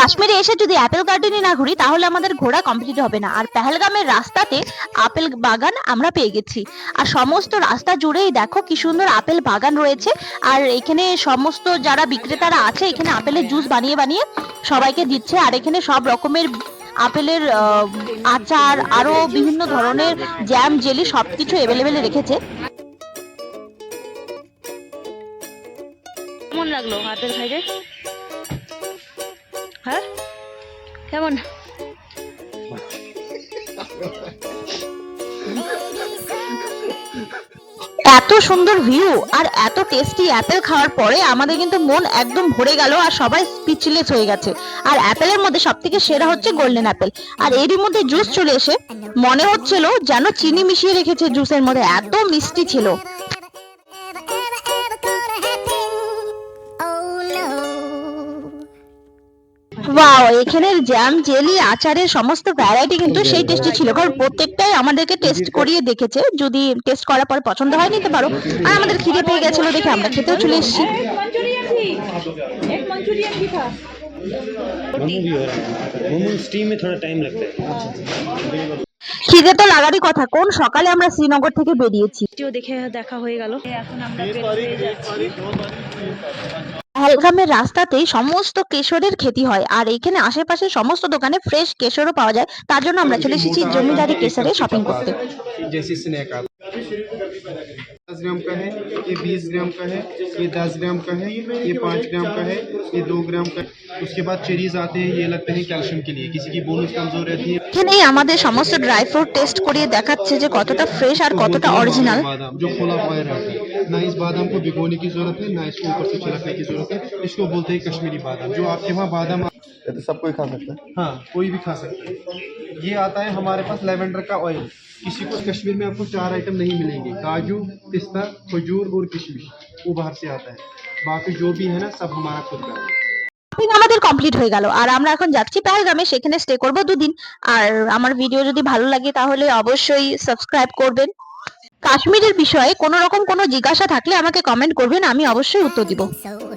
কাশ্মীরে এসে যদি অ্যাপেল গার্ডেনে না ঘুরি, তাহলে আমাদের ঘোরা কমপ্লিট হবে না। আর পেহেলগামের রাস্তাতে আপেল বাগান আমরা পেয়ে গেছি। আর সমস্ত রাস্তা জুড়েই দেখো কি সুন্দর আপেল বাগান রয়েছে। আর এখানে সমস্ত যারা বিক্রেতারা আছে, এখানে আপেলের জুস বানিয়ে বানিয়ে সবাইকে দিচ্ছে। আর এখানে সব রকমের আপেলের আচার, আরও বিভিন্ন ধরনের জ্যাম জেলি সবকিছু এভেলেবেল রেখেছে। কেমন লাগল আপেল খাইতে? হ্যাঁ? কেমন? এত সুন্দর ভিউ আর এত টেস্টি অ্যাপেল খাওয়ার পরে আমাদের কিন্তু মন একদম ভরে গেল আর সবাই স্পিচলেস হয়ে গেছে। আর অ্যাপেলের মধ্যে সব থেকে সেরা হচ্ছে গোল্ডেন অ্যাপেল আর এরই মধ্যে জুস চলে এসে মনে হচ্ছিল যেন চিনি মিশিয়ে রেখেছে জুসের মধ্যে, এত মিষ্টি ছিল। ওয়াও এখানের জ্যাম জেলি আচারের সমস্ত ভ্যারাইটি কিন্তু সেই টেস্টি ছিল কারণ প্রত্যেকটাই আমাদেরকে টেস্ট করিয়ে দেখেছে যদি টেস্ট করার পরে পছন্দ হয় নিতে পারো আর আমাদের খিদে পেয়ে গেছিল দেখে আমরা খেতেও চলে এসেছি मंचूरियन भी एक मंचूरियन भी था मोमो भी हो रहा है मोमो स्टीम में थोड़ा टाइम लगता है খিদে তো লাগারই কথা। কোন সকালে আমরা শ্রীনগর থেকে বেরিয়েছি? দেখে দেখা হয়ে গেল। এখন আমরা বের যাচ্ছি। পহলগামের রাস্তাতেই সমস্ত কেশরের খেতি হয় আর এখানে আশেপাশে সমস্ত দোকানে ফ্রেশ কেশরও পাওয়া যায়। তার জন্য আমরা চলে এসেছি জমিদারি কেশরে শপিং করতে। जैसी स्नैक आप दस ग्राम का है ये बीस ग्राम का है ये दस ग्राम का है ये पाँच ग्राम का है ये दो ग्राम का है उसके बाद चेरीज आते हैं ये लगते हैं कैल्शियम के लिए किसी की बोनस कमजोर रहती है এখানেই আমাদের সমস্ত ড্রাই ফ্রুট টেস্ট করিয়ে দেখাচ্ছে যে কতটা ফ্রেশ আর तो কতটা बोलते हैं অরিজিনাল बादाम जो खुला हुआ रहता है ना इस बादाम को भिगोने की जरूरत है ना इसको ऊपर से छिड़कने की जरूरत है इसको बोलते हैं कश्मीरी बादाम जो आपके वहाँ बादाम ये तो सब कोई खा सकता है हाँ कोई भी खा सकता है ये आता है हमारे पास लेवेंडर का ऑयल किसी को कश्मीर में आपको चार आइटम नहीं मिलेंगे काजू पिस्ता खजूर और किशमिश वो बाहर से आता है बाकी जो भी है ना सब हमारा खुद का है শপিং আমাদের কমপ্লিট হয়ে গেল আর আমরা এখন যাচ্ছি পেহেলগামে সেখানে স্টে করব দুদিন আর আমার ভিডিও যদি ভালো লাগে তাহলে অবশ্যই সাবস্ক্রাইব করবেন কাশ্মীরের বিষয়ে কোনো রকম কোনো জিজ্ঞাসা থাকলে আমাকে কমেন্ট করবেন আমি অবশ্যই উত্তর দিব So.